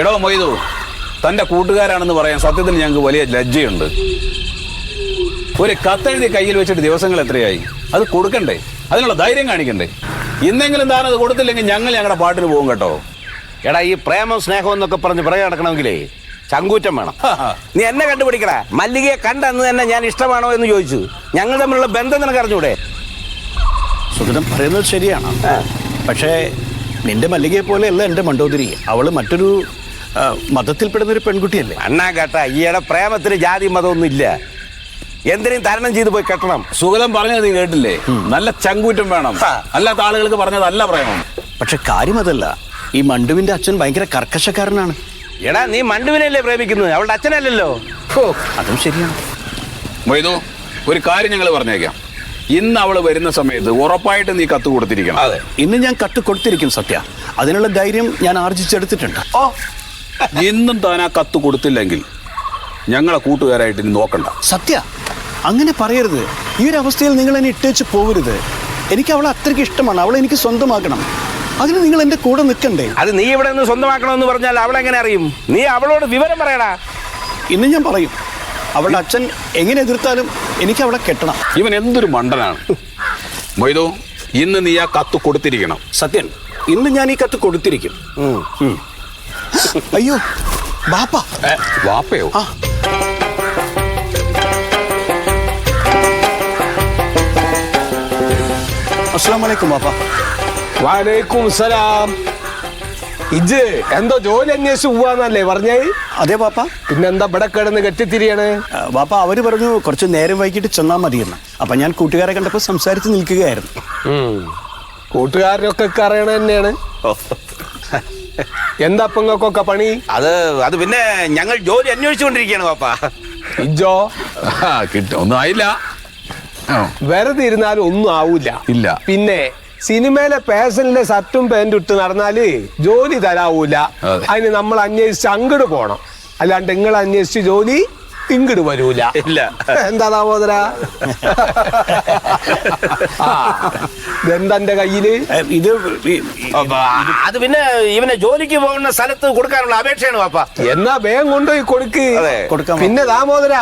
എടോ മൊയ്തു തന്റെ കൂട്ടുകാരാണെന്ന് പറയാൻ സത്യത്തിൽ ഞങ്ങൾക്ക് വലിയ ലജ്ജയുണ്ട്. ഒരു കത്തെഴുതി കയ്യിൽ വെച്ചിട്ട് ദിവസങ്ങൾ എത്രയായി? അത് കൊടുക്കണ്ടേ? അതിനുള്ള ധൈര്യം കാണിക്കണ്ടേ? ഇന്നെങ്കിലും താൻ അത് കൊടുത്തില്ലെങ്കിൽ ഞങ്ങൾ ഞങ്ങളുടെ പാട്ടിന് പോകും കേട്ടോ. എടാ ഈ പ്രേമം സ്നേഹം എന്നൊക്കെ പറഞ്ഞ് പിറകെ നടക്കണമെങ്കിലേ ചങ്കൂറ്റം വേണം. നീ എന്നെ കണ്ടുപിടിക്കടാ. മല്ലികയെ കണ്ടെന്ന് തന്നെ ഞാൻ ഇഷ്ടമാണോ എന്ന് ചോദിച്ചു. ഞങ്ങൾ തമ്മിലുള്ള ബന്ധം നിനക്ക് അറിഞ്ഞൂടെ? സുഗതം പറയുന്നത് ശരിയാണ്. പക്ഷേ നിന്റെ മല്ലികയെ പോലെയല്ല എന്റെ മണ്ടോതിരി. അവൾ മറ്റൊരു മതത്തിൽപ്പെടുന്ന ഒരു പെൺകുട്ടിയല്ലേ? അണ്ണാ കേട്ട ഈയിടെ പ്രേമത്തിന് ജാതി മതമൊന്നും ഇല്ല. എന്തിനേയും തരണം ചെയ്തു പോയി കെട്ടണം. സുഗതം പറഞ്ഞത് നീ കേട്ടില്ലേ? നല്ല ചങ്കൂറ്റം വേണം. അല്ലാത്ത ആളുകൾക്ക് പറഞ്ഞതല്ല പ്രേമം. പക്ഷെ കാര്യം അതല്ല. ഈ മണ്ടുവിന്റെ അച്ഛൻ ഭയങ്കര കർക്കശക്കാരനാണ്. എടാ നീ മണ്ടുവിനെയല്ലേ പ്രേമിക്കുന്നത്? അവളുടെ അച്ഛനല്ലല്ലോ. ഓ അതും ശരിയാണ്. മൊയ്തു ഒരു കാര്യം ഞങ്ങൾ പറഞ്ഞേക്കാം. ഇന്ന് അവൾ വരുന്ന സമയത്ത് ഉറപ്പായിട്ട് നീ കത്ത് കൊടുത്തിരിക്കണം. അതെ. ഇന്ന് ഞാൻ കത്ത് കൊടുത്തിരിക്കും സത്യ. അതിനുള്ള ധൈര്യം ഞാൻ ആർജിച്ചെടുത്തിട്ടുണ്ട്. ഓ ഇന്നും താൻ ആ കത്ത് കൊടുത്തില്ലെങ്കിൽ ഞങ്ങളെ കൂട്ടുകാരായിട്ട് ഇനി നോക്കണ്ട. സത്യ അങ്ങനെ പറയരുത്. ഈ ഒരു അവസ്ഥയിൽ നിങ്ങൾ എന്നെ ഇട്ടേച്ച് പോകരുത് എനിക്ക് അവളെ അത്രയ്ക്ക് ഇഷ്ടമാണ്. അവളെ എനിക്ക് സ്വന്തമാക്കണം. അതിന് നിങ്ങൾ എന്റെ കൂടെ നിൽക്കണ്ടേ? അത് നീ ഇവിടെ നിന്ന് സ്വന്തമാക്കണമെന്ന് പറഞ്ഞാൽ അവളെ എങ്ങനെ അറിയും? നീ അവളോട് വിവരം പറയടാ. ഇന്ന് ഞാൻ പറയും. അവളുടെ അച്ഛൻ എങ്ങനെ എതിർത്താലും എനിക്ക് അവളെ കെട്ടണം. ഇവൻ എന്തൊരു മണ്ടനാണ്. മൊയ്തു ഇന്ന് നീ ആ കത്ത് കൊടുത്തിരിക്കണം. സത്യൻ ഇന്ന് ഞാൻ ഈ കത്ത് കൊടുത്തിരിക്കും. അയ്യോ ബാപ്പ വാപ്പയോ? ആ. അസ്സാമലൈക്കും ബാപ്പ വാലേക്കും സലാം ഇജ് എന്തോ ജോലി അന്വേഷിച്ച് പോവാന്നല്ലേ പറഞ്ഞേ? അതെ ബാപ്പ പിന്നെന്താ ഇവിടെ കിടന്ന് കെട്ടിത്തിരിയാണ്? ആ, ബാപ്പ അവർ പറഞ്ഞു കുറച്ച് നേരം വൈകിട്ട് ചെന്നാൽ മതിയെന്ന്. അപ്പൊ ഞാൻ കൂട്ടുകാരെ കണ്ടപ്പോ സംസാരിച്ച് നിൽക്കുകയായിരുന്നു. കൂട്ടുകാരനൊക്കെ അറിയണ തന്നെയാണ്. എന്താ പെങ്ങൾക്കൊക്കെ പണി? അത് അത് പിന്നെ ഞങ്ങൾ ജോലി അന്വേഷിച്ചുകൊണ്ടിരിക്കുകയാണ് പാപ്പാ. ഇജോ ആ, കിട്ടും ഒന്നും ആയില്ല. ആ, വെറുതെ ഇരുന്നാലും ഒന്നും ആവൂല. ഇല്ല. പിന്നെ സിനിമയിലെ പേഴ്സണിന്റെ ഷർട്ടും പാന്റും ഇട്ട് നടന്നാൽ ജോലി തരാവൂല. അതെ. അതിന് നമ്മൾ അന്വേഷിച്ച് അങ്ങോട്ട് പോണം. അല്ലാണ്ട് നിങ്ങൾ അന്വേഷിച്ച് ജോലി ഇങ്ങോട്ട് വരൂല. ഇല്ല. എന്താ ദാമോദര? ആ ഇതെന്താ എന്റെ കയ്യിൽ? ഇത് അത് പിന്നെ ഇവനെ ജോലിക്ക് പോകുന്ന സ്ഥലത്ത് കൊടുക്കാനുള്ള അപേക്ഷയാണ് പാപ്പ. എന്നാ വേഗം കൊണ്ടുപോയി കൊടുക്ക്. അതെ. കൊടുക്കാം പിന്നെ ദാമോദര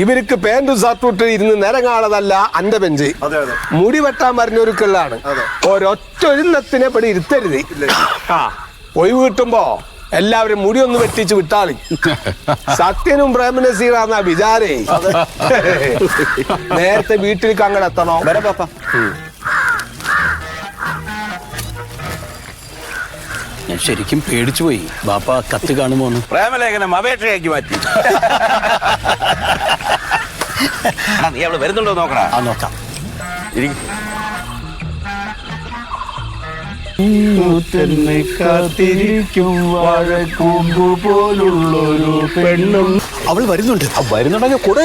ഇവർക്ക് പാന്റും ഷർട്ടും ഇട്ട് ഇരുന്ന് നിരങ്ങാളതല്ല അന്റെ ബെഞ്ച്. മുടി വെട്ടാൻ പറഞ്ഞൊരുക്കുള്ളതാണ് ഒരൊറ്റ ഒരുന്നത്തിനെ പടി ഇരുത്തരുത്. ആ ഒഴിവ് കിട്ടുമ്പോ എല്ലാവരും മുടി ഒന്ന് വെട്ടിച്ച് വിട്ടാളി. സത്യനും പ്രേമനസീറാന്ന വിചാരേ. നേരത്തെ വീട്ടിലേക്ക് അങ്ങനെ എത്തണോ? വരാം ബാപ്പ ഞാൻ ശരിക്കും പേടിച്ചു പോയി. ബാപ്പ കത്ത് കാണുമോ പ്രേമലേഖനം അപേക്ഷയാക്കി മാറ്റി. നീ അവൾ വരുന്നുണ്ടോ നോക്കടാ ആ നോക്കാം. ഇരിക്ക്. അവൾ വരുന്നുണ്ട്. വരുന്നുണ്ടെങ്കിൽ കൊടു.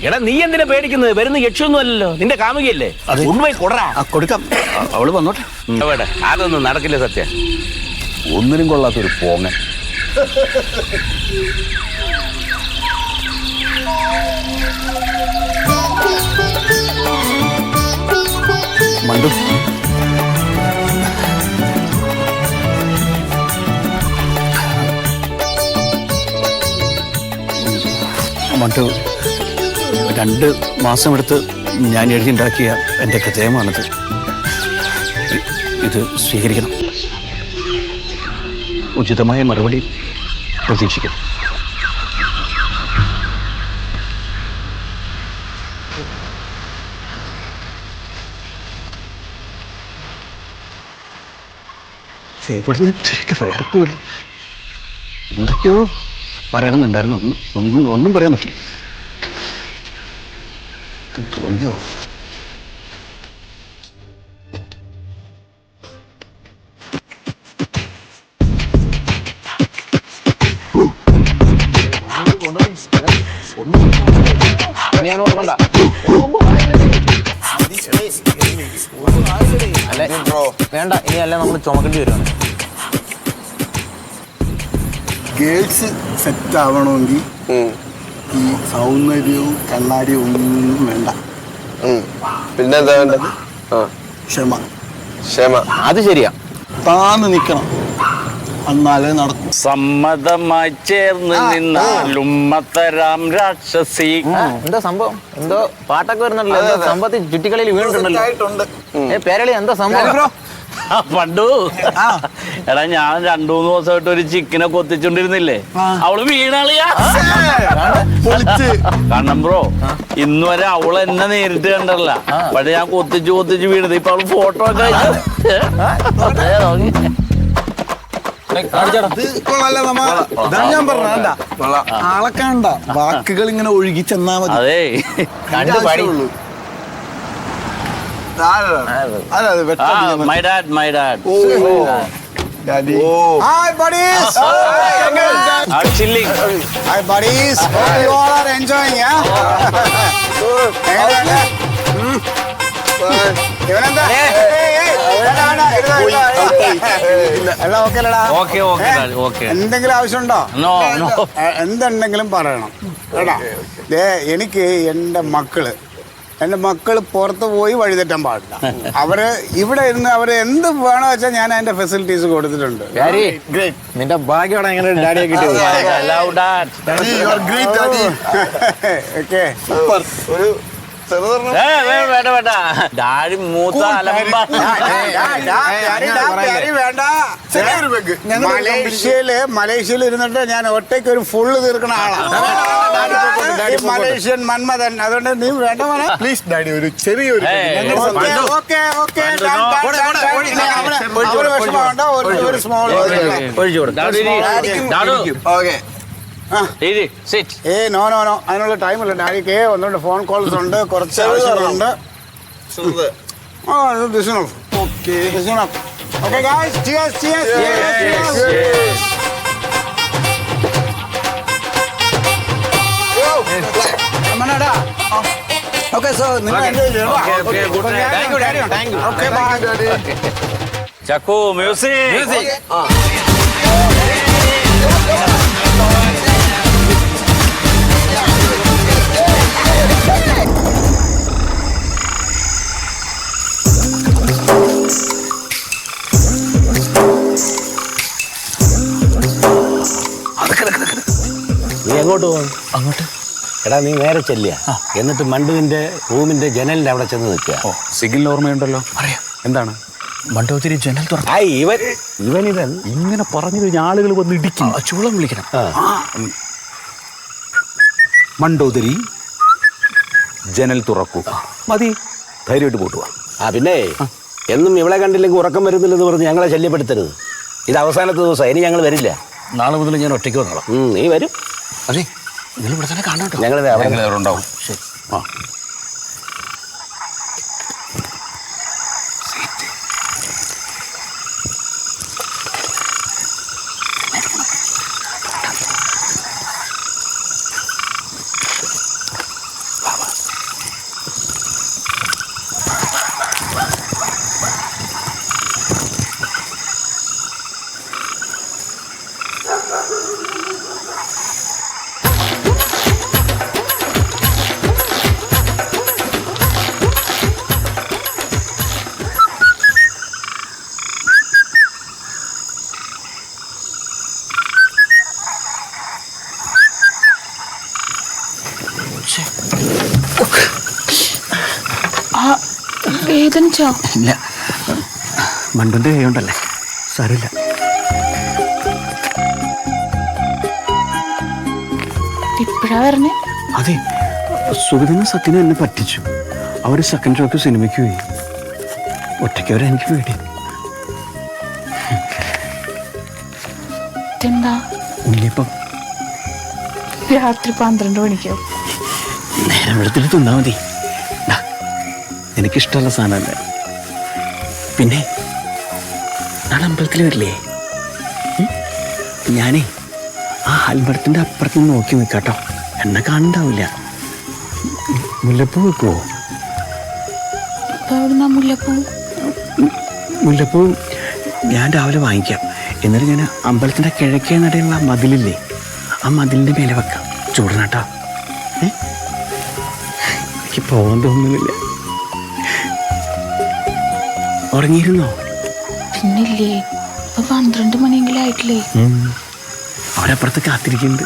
എടാ നീ എന്തിനാ പേടിക്കുന്നത്? വരുന്ന യക്ഷൊന്നും അല്ലല്ലോ നിന്റെ കാമുകയല്ലേ? അതെ. ഉണ്മയി കൊടറാ ആ, കൊടുക്കാം. അവൾ അവൾ വന്നോട്ടെ. അതൊന്നും നടക്കില്ല സത്യ. ഒന്നിനും കൊള്ളാത്തൊരു പോങ്ങ മണ്ടു. മണ്ടു രണ്ട് മാസമെടുത്ത് ഞാൻ എഴുതിയുണ്ടാക്കിയ എന്റെ ഹൃദയമാണിത് ഇത് സ്വീകരിക്കണം. ഉചിതമായ മറുപടി പ്രതീക്ഷിക്കുന്നു. എന്തൊക്കെയോ പറയണമെന്നുണ്ടായിരുന്നു. ഒന്നും ഒന്നും ഒന്നും പറയാൻ പറ്റില്ല. തോന്നിയോ? വേണ്ട ഇനി അല്ല നമ്മൾ ചുമക്കേണ്ടി വരുവാണ്. ഗേൾസ് സെറ്റ് ആവണമെങ്കിൽ ഈ സൗന്ദര്യവും കണ്ണാടിയും ഒന്നും വേണ്ട. പിന്നെന്താ വേണ്ടത്? ക്ഷമ. ക്ഷമ. അത് ശരിയാ. താന്ന് നിക്കണം. എന്നാലേ നടക്കും. സമ്മതമായി ചേർന്ന് നിന്നാലും മത്തരാം രാക്ഷസി. എന്തോ സംഭവം? എന്തോ പാട്ടൊക്കെ വരുന്നുണ്ടല്ലോ. സംഭവത്തിൽ ചുറ്റിക്കളിയിൽ വീണിട്ടുണ്ടല്ലോ. പേരളി എന്തോ സംഭവം? പണ്ടു. എടാ ഞാൻ രണ്ടു മൂന്ന് ദിവസമായിട്ട് ഒരു ചിക്കനെ കൊത്തിച്ചോണ്ടിരുന്നില്ലേ. അവൾ കാരണം ബ്രോ ഇന്ന് വരെ അവൾ എന്നെ നേരിട്ട് കണ്ടല്ല പക്ഷെ ഞാൻ കൊത്തിച്ച് കൊത്തിച്ച് വീണത്. ഇപ്പൊ അവൾ ഫോട്ടോ ഒക്കെ ആളെ കണ്ട. വാക്കുകൾ ഇങ്ങനെ ഒഴുകി ചെന്നാ മതി. അതെ. കണ്ടു പാടി ആവശ്യമുള്ളൂ. അതെ, അതെ, ആ വെട്ടാൻ ഞാൻ my dad my dad. Daddy. Hi, buddies. Hi, buddies. Hope you all are enjoying, yeah? എന്തെങ്കിലും ആവശ്യമുണ്ടോ? എന്തുണ്ടെങ്കിലും പറയണം. കേട്ടാ ദേ എനിക്ക് എന്റെ മക്കൾ എന്റെ മക്കൾ പുറത്ത് പോയി വഴിതെറ്റാൻ പാടില്ല. അവർ ഇവിടെ ഇരുന്ന് അവർ എന്ത് വേണോ വെച്ചാൽ ഞാൻ അതിന്റെ ഫെസിലിറ്റീസ് കൊടുത്തിട്ടുണ്ട്. നിന്റെ ഭാഗ്യമാണ് എങ്ങനെ ഡാഡിയെ കിട്ടിയത്? ലവ് ഡാഡ് ഓക്കെ ഏ വേണ്ട വേണ്ട വേണ്ട. ഡാഡി മൂത്ത അലമ്പ. മലേഷ്യയിൽ മലേഷ്യയിൽ ഇരുന്നിട്ട് ഞാൻ ഒറ്റയ്ക്ക് ഒരു ഫുള്ള് തീർക്കണ ആളാണ് മലേഷ്യൻ മന്മഥൻ അതുകൊണ്ട് നീ വേണ്ട പ്ലീസ് ഡാഡി ഒരു ചെറിയൊരു ഒരു സ്മോൾ ഒഴിച്ചു ഓക്കെ ഏ നോ നോ നോ അതിനുള്ള ടൈമില്ല ഡാഡിക്ക് ഒന്നുകൊണ്ട് ഫോൺ കോൾസ് ഉണ്ട് കുറച്ച് ആവശ്യങ്ങളുണ്ട് ആ okay okay guys cheers cheers okay so നിങ്ങൾ Okay, okay, good night. Thank you daddy thank you okay bye Chakku music നീ എങ്ങോട്ട് പോകും അങ്ങോട്ട്? എടാ നീ നേരെ ചെല്ലുക. എന്നിട്ട് മണ്ടുവിന്റെ റൂമിന്റെ ജനലിന്റെ അവിടെ ചെന്ന് നിൽക്കുക. സിഗിൽ ഓർമ്മയുണ്ടല്ലോ. അറിയാം എന്താണ്? മണ്ടോത്തിരി ജനൽ തുറ ഇവൻ ഇവൻ ഇവൻ ഇങ്ങനെ പറഞ്ഞു കഴിഞ്ഞാൽ ആളുകൾ വന്ന് ഇടിക്കും. ചൂളം വിളിക്കണം. മണ്ടോതിരി ജനൽ തുറക്കൂ. മതി. ധൈര്യമായിട്ട് പോട്ടുക ആ പിന്നെ എന്നും ഇവളെ കണ്ടില്ലെങ്കിൽ ഉറക്കം വരുന്നില്ലെന്ന് പറഞ്ഞ് ഞങ്ങളെ ശല്യപ്പെടുത്തരുത്. ഇത് അവസാനത്തെ ദിവസം ഇനി ഞങ്ങൾ വരില്ല. നാളെ മുതൽ ഞാൻ ഒറ്റയ്ക്ക് വന്നോളാം. നീ വരും. അതെ നിങ്ങൾ ഇവിടെ തന്നെ കാണാം കേട്ടോ. ഞങ്ങൾ ഉണ്ടാവും. അവിടെ ഉണ്ടാവും ആ. വേദനിച്ചോ ഇല്ല. മണ്ടുന്റെ കൈയുണ്ടല്ലേ സാരമില്ല. ഇപ്പഴാ പറഞ്ഞേ അതെ. സുഗതനും സത്യനും എന്നെ പറ്റിച്ചു. അവർ സെക്കൻഡ് ഷോക്ക് സിനിമയ്ക്ക് പോയി. ഒറ്റയ്ക്ക് അവരെ എനിക്ക് പേടി. ഉണ്ണിയപ്പം. രാത്രി പന്ത്രണ്ട് മണിക്കോ? നേരം എടുത്തിട്ട് തിന്നാ മതി. എനിക്കിഷ്ടമുള്ള സാധനമല്ലേ പിന്നെ നാളെ അമ്പലത്തിൽ വരില്ലേ? ഞാനേ ആ അൽമരത്തിന്റെ അപ്പുറത്ത് നിന്ന് നോക്കി നിൽക്കാട്ടോ എന്നെ കാണണ്ടാവില്ല മുല്ലപ്പൂ വെക്കുമോ മുല്ലപ്പൂ? മുല്ലപ്പൂ ഞാൻ രാവിലെ വാങ്ങിക്കാം. എന്നിട്ട് ഞാൻ അമ്പലത്തിന്റെ കിഴക്കേ നടയുള്ള ആ മതിലില്ലേ ആ മതിലിന്റെ മേലെ വെക്കാം. ചൂടനാട്ടോ ഏ? എനിക്ക് പോകാൻ തോന്നുന്നില്ല. ഉറങ്ങിയിരുന്നോ? പിന്നില്ലേ ഇപ്പൊ പന്ത്രണ്ട് മണിയെങ്കിലും ആയിട്ടില്ലേ. അവരപ്പുറത്ത് കാത്തിരിക്കുന്നുണ്ട്.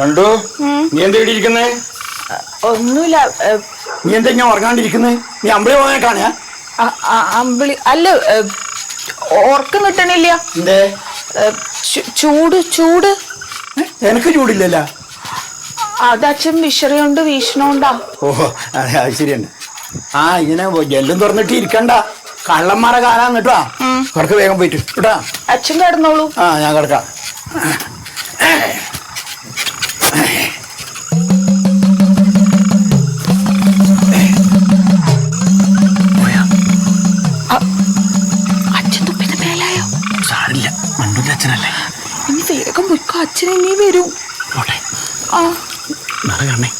മണ്ടു നീ എന്താ ഇവിടെ ഇരിക്കുന്നേ? ഒന്നുമില്ല നീ എന്താ ഞാൻ ഉറങ്ങാണ്ടിരിക്കുന്നേ? നീ അമ്പിളി പോകാൻ കാണാ അമ്പിളി അല്ല ഉറക്കം കിട്ടണില്ല. എന്തേ? ചൂട് ചൂട്. എനക്ക് ചൂടില്ലല്ലോ. അതച്ഛൻ വിഷറിയുണ്ട് വിഷറി കൊണ്ട് വീശണോണ്ടാ. ഓഹോ അതെ ശരിയാണ്. ആ ഇങ്ങനെ ജെല്ലും തുറന്നിട്ട് ഇരിക്കണ്ട. കള്ളന്മാരെ കാലാന്നിട്ടാ കുറക്ക് വേഗം പോയിട്ട്. കേട്ടാ? അച്ഛൻ കിടന്നോളൂ. ആ ഞാൻ കിടക്കാം അച്ഛൻ തുപ്പിന്റെ മേലായോ സാരില്ല മണ്ടുവിന്റെ അച്ഛനല്ലേ ഇനി വേഗം പോയിക്കോ അച്ഛൻ നീ വരും. ആ. നാളെ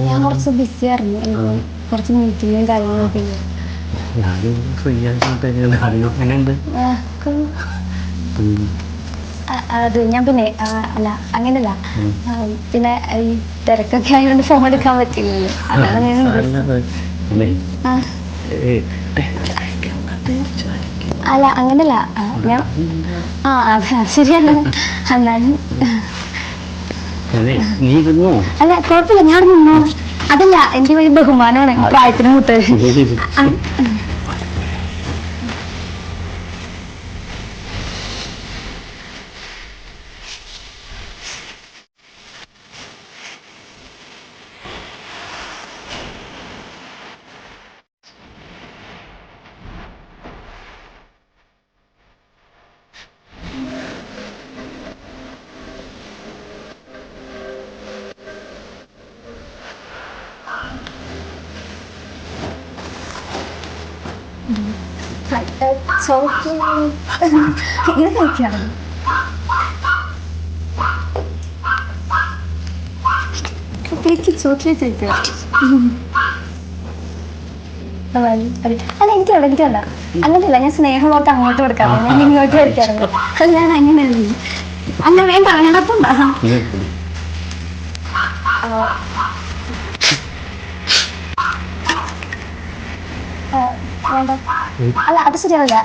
ഞാൻ കുറച്ച് ബിസി ആയിരുന്നു. കുറച്ച് മീറ്റിങ്ങും കാര്യങ്ങളൊക്കെ അത് ഞാൻ പിന്നെ അല്ല അങ്ങനല്ല പിന്നെ ഈ തിരക്കൊക്കെ ആയതുകൊണ്ട് ഫോൺ എടുക്കാൻ പറ്റില്ലല്ലോ അതാണ്. അല്ല അങ്ങനല്ല. ഞാൻ ആ അതെ ശരിയാണ്. എന്നാലും നീ ഇരുന്നോ? അല്ല കുഴപ്പമില്ല ഞാൻ നിന്നു അതല്ല എന്റെ വലിയ ബഹുമാനമാണ് പ്രായത്തിന് മൂത്തത്. കഴിക്കാറ് കുട്ടിക്ക് ചോക്ലേറ്റ് കഴിക്കാം അല്ല എനിക്ക് എനിക്ക് വേണ്ട അങ്ങനെയല്ല ഞാൻ സ്നേഹമൊക്കെ അങ്ങോട്ട് കൊടുക്കാറുണ്ട് ഞാൻ ഇങ്ങോട്ട് കഴിക്കാറുണ്ട് അത് ഞാൻ അങ്ങനെയല്ല അങ്ങനെ വേണ്ട വേണ്ടപ്പം വേണ്ട അല്ല അത് ശരിയാവില്ല.